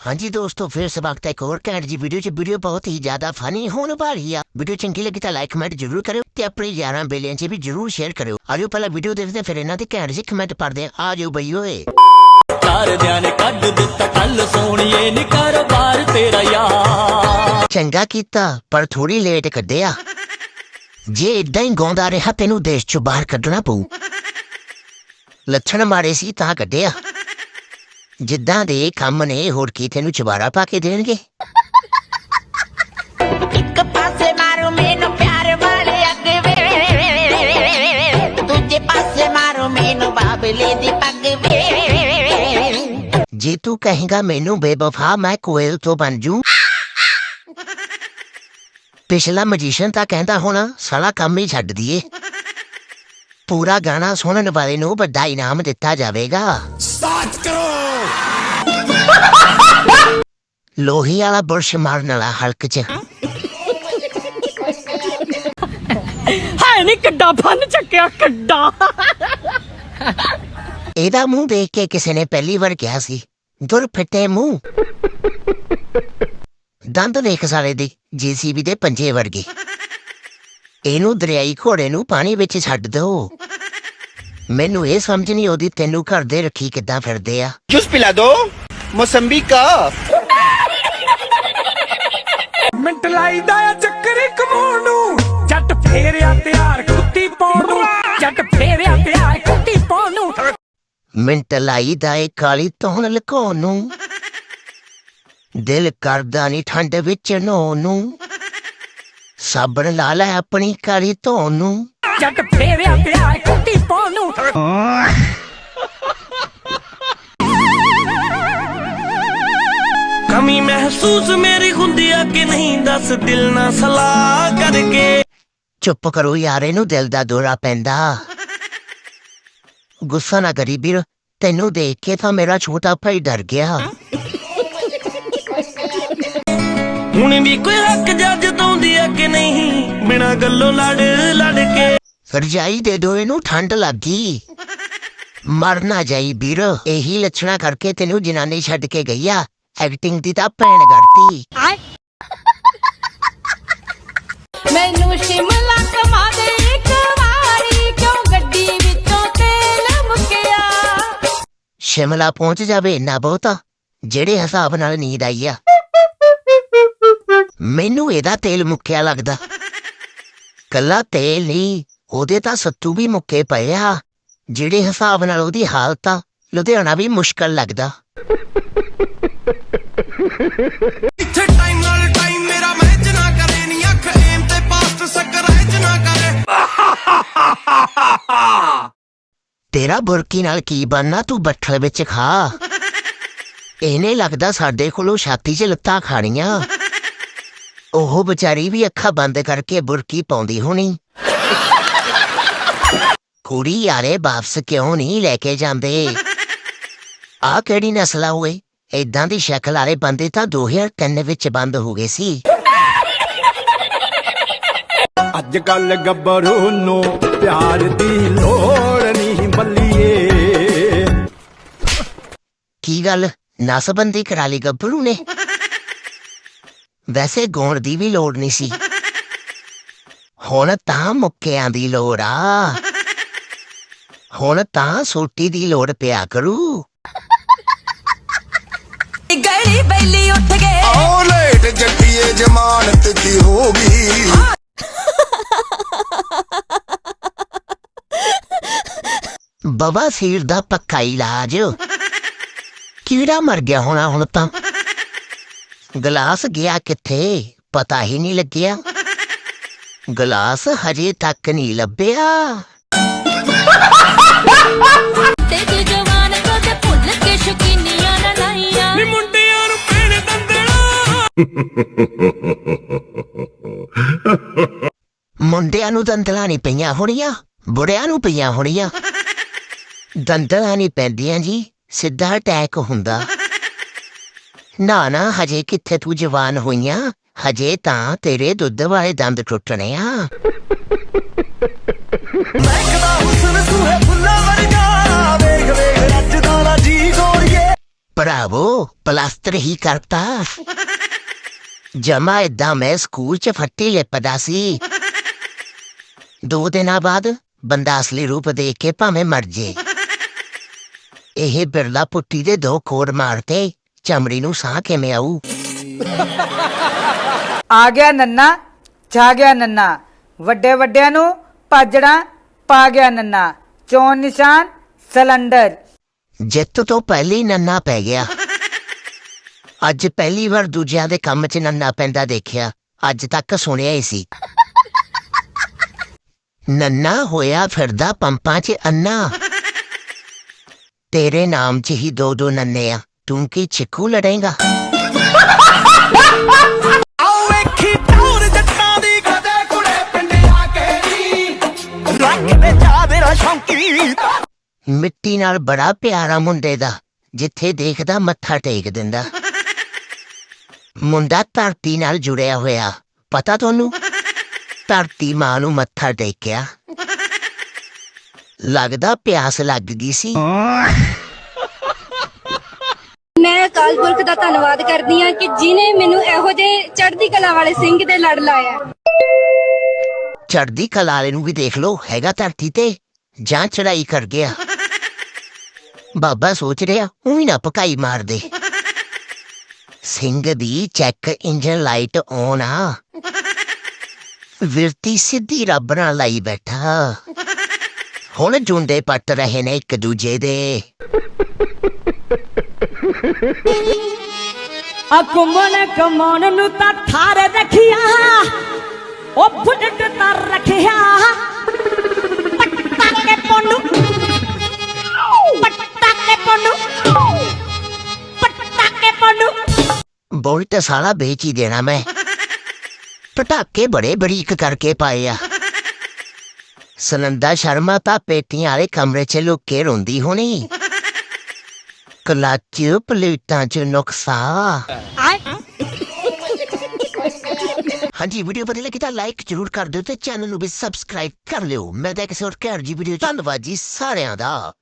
ਹਾਂਜੀ ਦੋਸਤੋ ਫਿਰ ਸਵਾਗਤ ਹੈ ਇੱਕ ਹੋਰ ਘੈਂਟ ਜੀ ਵੀਡੀਓ 'ਚ ਵੀਡੀਓ ਬਹੁਤ ਹੀ ਜ਼ਿਆਦਾ ਫਨੀ ਹੋਣ ਵਾਲੀ ਆ। ਵੀਡੀਓ ਚੰਗੀ ਲੱਗੀ ਤਾਂ ਲਾਈਕ ਕਮੈਂਟ ਜ਼ਰੂਰ ਕਰਿਓ ਤੇ ਆਪਣੇ ਯਾਰਾਂ ਬੇਲੀਆਂ 'ਚ ਵੀ ਜ਼ਰੂਰ ਸ਼ੇਅਰ ਕਰਿਓ। ਆਜੋ ਪਹਿਲਾਂ ਵੀਡੀਓ ਦੇਖਦੇ ਫਿਰ ਇਹਨਾਂ ਦੇ ਘੈਂਟ ਜੀ ਕਮੈਂਟ ਪੜਦੇ ਆ ਆਜੋ ਬਈ ਓਏ। ਘਰਦਿਆਂ ਨੇ ਕੱਢ ਦਿੱਤਾ ਕੱਲ ਸੋਹਣੀਏ ਨੀ ਕਾਰੋਬਾਰ ਤੇਰਾ ਯਾਰ। ਚੰਗਾ ਕੀਤਾ ਪਰ ਥੋੜੀ ਲੇਟ ਕੱਢਿਆ। ਜੇ ਇਦਾਂ ਹੀ ਗਾਉਂਦਾ ਰਿਹਾ ਤੈਨੂੰ ਦੇਸ਼ ਚੋਂ ਬਾਹਰ ਕੱਢਣਾ ਪਊ। ਲੱਛਣ ਮਾਰੇ ਸੀ ਤਾਂ ਕੱਢਿਆ। ਜਿੱਦਾਂ ਦੇ ਕੰਮ ਨੇ ਹੋਰ ਕੀ ਤੈਨੂੰ ਚਵਾਰਾ ਪਾ ਕੇ ਦੇਣਗੇ? ਇੱਕ ਪਾਸੇ ਮਾਰੂ ਮੈਨੂੰ ਪਿਆਰ ਵਾਲੇ ਅੱਗੇ ਵੇ। ਦੂਜੇ ਪਾਸੇ ਮਾਰੂ ਮੈਨੂੰ ਬਾਬਲੇ ਦੀ ਪੱਗ ਵੇ। ਜੇ ਤੂੰ ਕਹੇਗਾ ਮੈਨੂੰ ਬੇਵਫਾ ਮੈਂ ਕੋਇਲ ਤੋਂ ਬਣ ਜੂ। ਪਿਛਲਾ ਮਜੀਸ਼ੀਅਨ ਤਾਂ ਕਹਿੰਦਾ ਹੁਣ ਸਾਲਾ ਕੰਮ ਹੀ ਛੱਡ ਦਈਏ ਪੂਰਾ ਗਾਣਾ ਸੁਣਨ ਵਾਲੇ ਨੂੰ ਵੱਡਾ ਇਨਾਮ ਦਿੱਤਾ ਜਾਵੇਗਾ। ਸਟਾਰਟ ਕਰੋ ਲੋਹੀ ਵਾਲਾ ਬੁਰਸ਼ ਮਾਰਨ ਵਾਲਾ ਹਲਕ 'ਚ। ਹੈ ਨਹੀਂ ਕਿੱਡਾ ਫਨ ਚੱਕਿਆ ਕਿੱਡਾ। ਇਹਦਾ ਮੂੰਹ ਦੇਖ ਕੇ ਕਿਸੇ ਨੇ ਪਹਿਲੀ ਵਾਰ ਕਿਹਾ ਸੀ ਦੁਰ ਫਿੱਟੇ ਮੂੰਹ। ਦੰਦ ਦੇਖ ਸਾਰੇ ਦੀ ਜੀਸੀਬੀ ਦੇ ਪੰਜੇ ਵਰਗੇ। ਇਹਨੂੰ ਦਰਿਆਈ ਘੋੜੇ ਨੂੰ ਪਾਣੀ ਵਿੱਚ ਛੱਡ ਦਿਓ ਮੈਨੂੰ ਇਹ ਸਮਝ ਨਹੀਂ ਆਉਂਦੀ ਤੈਨੂੰ ਘਰ ਦੇ ਰੱਖੀ ਕਿੱਦਾਂ ਫਿਰਦੇ ਆ। ਜੂਸ ਪਿਲਾ ਦੋ ਮੋਸੰਬੀ ਕਾ। ਲਾਈਦਾ ਆ ਚੱਕਰ ਕਮਾਉਣ ਨੂੰ। ਜੱਟ ਫੇਰਿਆ ਤਿਆਰ ਕੁੱਤੀ ਪਾਉਣ ਨੂੰ। ਜੱਟ ਫੇਰਿਆ ਤਿਆਰ ਕੁੱਤੀ ਪਾਉਣ ਨੂੰ। ਮਿੰਟ ਲਾਈ ਦਾ ਏ ਕਾਲੀ ਤੌਣ ਲਕਾਉਣ ਨੂੰ। ਦਿਲ ਕਰਦਾ ਨਹੀਂ ਠੰਡ ਵਿੱਚ ਨਹਾਉਣ ਨੂੰ। ਸਾਬਣ ਲਾ ਲੈ ਆਪਣੀ ਕਾਲੀ ਧੌਣ ਨੂੰ। ਜੱਟ ਫੇਰਿਆ ਤਿਆਰ ਕੁੱਤੀ ਪਾਉਣ ਨੂੰ। ਮਹਿਸੂਸ ਮੇਰੀ ਹੁੰਦੀ ਆ ਕਿ ਨਹੀਂ? ਦੱਸ ਦਿਲ ਨਾ ਸਲਾਹ ਕਰਕੇ। ਚੁੱਪ ਕਰੋ ਯਾਰ ਇਹਨੂੰ ਦਿਲ ਦਾ ਦੌਰਾ ਪੈਂਦਾ। ਗੁੱਸਾ ਨਾ ਕਰੀ ਵੀਰ ਤੈਨੂੰ ਦੇਖ ਕੇ ਤਾਂ ਮੇਰਾ ਛੋਟਾ ਭਾਈ ਡਰ ਗਿਆ। ਹੁਣ ਵੀ ਕੋਈ ਹੱਕ ਜੱਜ ਦਉਂਦੀ ਆ ਕਿ ਨਹੀਂ? ਬਿਨਾਂ ਗੱਲੋਂ ਲੜ ਲੜ ਕੇ। ਰਜਾਈ ਦੇ ਦੋ ਇਹਨੂੰ ਠੰਡ ਲੱਗੀ। ਮਰ ਨਾ ਜਾਈ ਵੀਰ ਇਹੀ ਲੱਛਣਾ ਕਰਕੇ ਤੈਨੂੰ ਜਨਾਨੀ ਛੱਡ ਕੇ ਗਈ ਆ। ਐਕਟਿੰਗ ਦੀ ਤਾਂ ਭੈਣ ਕਰਤੀ। ਮੈਨੂੰ ਸ਼ਿਮਲਾ ਕਮਾ ਦੇ ਇੱਕ ਵਾਰੀ ਕਿਉਂ ਗੱਡੀ ਵਿੱਚੋਂ ਤੇਲ ਮੁੱਕਿਆ? ਸ਼ਿਮਲਾ ਪਹੁੰਚ ਜਾਵੇ ਨਾ ਬਹੁਤਾ ਜਿਹੜੇ ਹਿਸਾਬ ਨਾਲ ਨੀਂਦ ਆਈ ਆ। ਮੈਨੂੰ ਇਹਦਾ ਤੇਲ ਮੁੱਕਿਆ ਲੱਗਦਾ। ਕੱਲਾ ਤੇਲ ਨਹੀਂ ਉਹਦੇ ਤਾਂ ਸੱਤੂ ਵੀ ਮੁੱਕੇ ਪਏ ਆ। ਜਿਹੜੇ ਹਿਸਾਬ ਨਾਲ ਉਹਦੀ ਹਾਲਤ ਆ ਲੁਧਿਆਣਾ ਵੀ ਮੁਸ਼ਕਲ ਲੱਗਦਾ। ਇੱਥੇ ਟਾਈਮ ਨਾਲ ਟਾਈਮ ਮੇਰਾ ਮੈਚ ਨਾ ਕਰੇ, ਨੀ ਅੱਖ ਏਮ ਤੇ ਪਾਸਟ ਸਕਰੈਚ ਨਾ ਕਰੇ। ਤੇਰਾ ਬੁਰਕੀ ਨਾਲ ਕੀ ਬਣਨਾ, ਤੂੰ ਬੱਠਲ ਵਿੱਚ ਖਾ। ਇਹਨੇ ਲੱਗਦਾ ਸਾਡੇ ਕੋਲੋਂ ਛਾਤੀ 'ਚ ਲੱਤਾਂ ਖਾਣੀਆਂ। ਉਹ ਵਿਚਾਰੀ ਵੀ ਅੱਖਾਂ ਬੰਦ ਕਰਕੇ ਬੁਰਕੀ ਪਾਉਂਦੀ ਹੋਣੀ। ਕੁੜੀ ਯਾਰੇ ਵਾਪਸ ਕਿਉਂ ਨਹੀਂ ਲੈ ਕੇ ਜਾਂਦੇ? ਆ ਕਿਹੜੀ ਨਸਲਾ ਆ ਏਦਾਂ ਦੀ ਸ਼ਕਲ ਵਾਲੇ ਬੰਦੇ ਤਾਂ 2003 ਵਿੱਚ ਬੰਦ ਹੋ ਗਏ ਸੀ। ਅੱਜ ਕੱਲ ਗੱਭਰੂ ਨੂੰ ਪਿਆਰ ਦੀ ਲੋੜ ਨਹੀਂ ਬੱਲੀਏ ਕੀ ਗੱਲ? ਨਸਬੰਦੀ ਕਰਾ ਲਈ ਗੱਭਰੂ ਨੇ? ਵੈਸੇ ਗਾਉਣ ਦੀ ਵੀ ਲੋੜ ਨਹੀਂ ਸੀ। ਹੁਣ ਤਾਂ ਮੁੱਕਿਆਂ ਦੀ ਲੋੜ ਆ। ਹੁਣ ਤਾਂ ਸੋਟੀ ਦੀ ਲੋੜ ਪਿਆ ਕਰੂ। ਗਲੀ ਬੈਲੀ ਉੱਠ ਗਏ ਓ ਲੇਟ ਜੱਟੀਏ ਜ਼ਮਾਨਤ ਦੀ ਹੋ ਗਈ। ਬਵਾ ਸੀਰ ਦਾ ਪੱਕਾ ਇਲਾਜ। ਕੀੜਾ ਮਰ ਗਿਆ ਹੋਣਾ ਹੁਣ ਤਾਂ। ਗਲਾਸ ਗਿਆ ਕਿੱਥੇ ਪਤਾ ਹੀ ਨਹੀਂ ਲੱਗਿਆ। ਗਲਾਸ ਹਜੇ ਤੱਕ ਨਹੀਂ ਲੱਭਿਆ। ਦੰਦਣਾ ਮੁੰਡਿਆਂ ਨੂੰ ਦੰਦਲਾਂ ਨਹੀਂ ਪਈਆਂ ਹੋਣੀਆਂ ਬੁੜਿਆਂ ਨੂੰ ਪਈਆਂ ਹੋਣੀਆਂ ਦੰਦਲਾਂ ਨਹੀਂ ਪੈਂਦੀਆਂ ਜੀ ਸਿੱਧਾ ਅਟੈਕ ਹੁੰਦਾ ਨਾ ਨਾ ਹਜੇ ਕਿੱਥੇ ਤੂੰ ਜਵਾਨ ਹੋਈਆਂ ਹਜੇ ਤਾਂ ਤੇਰੇ ਦੁੱਧ ਵਾਲੇ ਦੰਦ ਟੁੱਟਣੇ ਆ ਮਹਿਕਦਾ ਹੁਸਨ ਸੂਹੇ ਫੁੱਲਾਂ ਵਰਗਾ ਵੇਖ ਵੇਖ ਰੱਜਦਾ ਲਾ ਜੀ ਗੋਰੀਏ ਭਰਾਵੋ ਪਲਾਸਟਰ ਹੀ ਕਰਤਾ ਜਮਾ ਏਦਾਂ ਮੈਂ ਸਕੂਲ ਚ ਫੱਟੀ ਲਿਪਦਾ ਸੀ। ਦੋ ਦਿਨਾਂ ਬਾਅਦ ਬੰਦਾ ਅਸਲੀ ਰੂਪ ਦੇਖ ਕੇ ਭਾਵੇਂ ਮਰ ਜੇ। ਇਹ ਬਿਰਲਾ ਪੁੱਟੀ ਦੇ ਦੋ ਖੋੜ ਮਾਰਤੇ ਚਮੜੀ ਨੂੰ ਸਾਹ ਕਿਵੇਂ ਆਊ? ਆ ਗਿਆ ਨੰਨਾ ਛਾ ਗਿਆ ਨੰਨਾ। ਵੱਡੇ ਵੱਡਿਆਂ ਨੂੰ ਪਾਜੜਾ ਪਾ ਗਿਆ ਨੰਨਾ। ਚੋਣ ਨਿਸ਼ਾਨ ਸਿਲੰਡਰ। ਜਿੱਤ ਤੋਂ ਪਹਿਲੀ ਨੰਨਾ ਪੈ ਗਿਆ। ਅੱਜ ਪਹਿਲੀ ਵਾਰ ਦੂਜਿਆਂ ਦੇ ਕੰਮ 'ਚ ਨੰਨਾ ਪੈਂਦਾ ਦੇਖਿਆ। ਅੱਜ ਤੱਕ ਸੁਣਿਆ ਹੀ ਸੀ। ਨੰਨਾ ਹੋਇਆ ਫਿਰਦਾ ਪੰਪਾਂ 'ਚ ਅੰਨਾ। ਤੇਰੇ ਨਾਮ 'ਚ ਹੀ ਦੋ ਦੋ ਨੰਨੇ ਆ। ਤੂੰ ਕੀ ਚਿੱਕੂ ਲੜੇਗਾ? ਮਿੱਟੀ ਨਾਲ ਬੜਾ ਪਿਆਰਾ ਮੁੰਡੇ ਦਾ। ਜਿੱਥੇ ਦੇਖਦਾ ਮੱਥਾ ਟੇਕ ਦਿੰਦਾ। ਮੁੰਡਾ ਧਰਤੀ ਨਾਲ ਜੁੜਿਆ ਹੋਇਆ। ਪਤਾ ਤੁਹਾਨੂੰ? ਧਰਤੀ ਮਾਂ ਨੂੰ ਮੱਥਾ ਟੇਕਿਆ। ਲੱਗਦਾ ਪਿਆਸ ਲੱਗ ਗਈ ਸੀ। ਮੈਂ ਅਕਾਲ ਪੁਰਖ ਦਾ ਧੰਨਵਾਦ ਕਰਦੀ ਹਾਂ ਕਿ ਜਿਨੇ ਮੈਨੂੰ ਇਹੋ ਜਿਹੇ ਚੜ੍ਹਦੀ ਕਲਾ ਵਾਲੇ ਸਿੰਘ ਦੇ ਲੜ ਲਾਇਆ। ਚੜਦੀ ਕਲਾ ਵਾਲੇ ਨੂੰ ਵੀ ਦੇਖ ਲਓ ਹੈਗਾ ਧਰਤੀ ਤੇ ਜਾਂ ਚੜਾਈ ਕਰ ਗਿਆ। ਬਾਬਾ ਸੋਚ ਰਿਹਾ ਉਹੀ ਨਾ ਪਕਾਈ ਮਾਰ ਦੇ। ਸਿੰਘ ਦੀ ਚੈੱਕ ਇੰਜਨ ਲਾਈਟ ਔਨ ਆ। ਵਿਰਤੀ ਸਿੱਧੀ ਰੱਬ ਨਾਲ ਲਾਈ ਬੈਠਾ। ਹੁਣ ਜੁੰਡੇ ਪੱਟ ਰਹੇ ਨੇ ਇੱਕ ਦੂਜੇ ਦੇ। ਆ ਕੁਮਨ ਨੂੰ ਤਾਂ ਥਾਰ ਰੱਖਿਆ। ਉਹ ਬੁੱਢ ਤਰ ਰੱਖਿਆ। ਪੱਟਾ ਕੇ ਪੋਨੂ। ਪੱਟਾ ਕੇ ਪੋਨੂ। ਬੋਲ ਤਾਂ ਸਾਲਾ ਵੇਚ ਹੀ ਦੇਣਾ ਮੈਂ। ਪਟਾਕੇ ਬੜੇ ਬਰੀਕ ਕਰਕੇ ਪਾਏ ਆ। ਸੁਨੰਦਾ ਸ਼ਰਮਾ ਤਾਂ ਪੇਟੀਆਂ ਵਾਲੇ ਕਮਰੇ 'ਚ ਲੁੱਕ ਕੇ ਰੋਂਦੀ ਹੋਣੀ। ਕਲਾਚ ਪਲੇਟਾਂ 'ਚ ਨੁਕਸਾ। ਹਾਂਜੀ, ਵੀਡੀਓ ਵਧੀਆ ਲੱਗੀ ਤਾਂ ਲਾਈਕ ਜ਼ਰੂਰ ਕਰ ਦਿਓ ਤੇ ਚੈਨਲ ਨੂੰ ਵੀ ਸਬਸਕ੍ਰਾਈਬ ਕਰ ਲਿਓ। ਮੈਂ ਤਾਂ ਕਿਸੇ ਹੋਰ ਘਰ ਜੀ ਵੀਡੀਓ ਧੰਨਵਾਦ ਜੀ ਸਾਰਿਆਂ ਦਾ।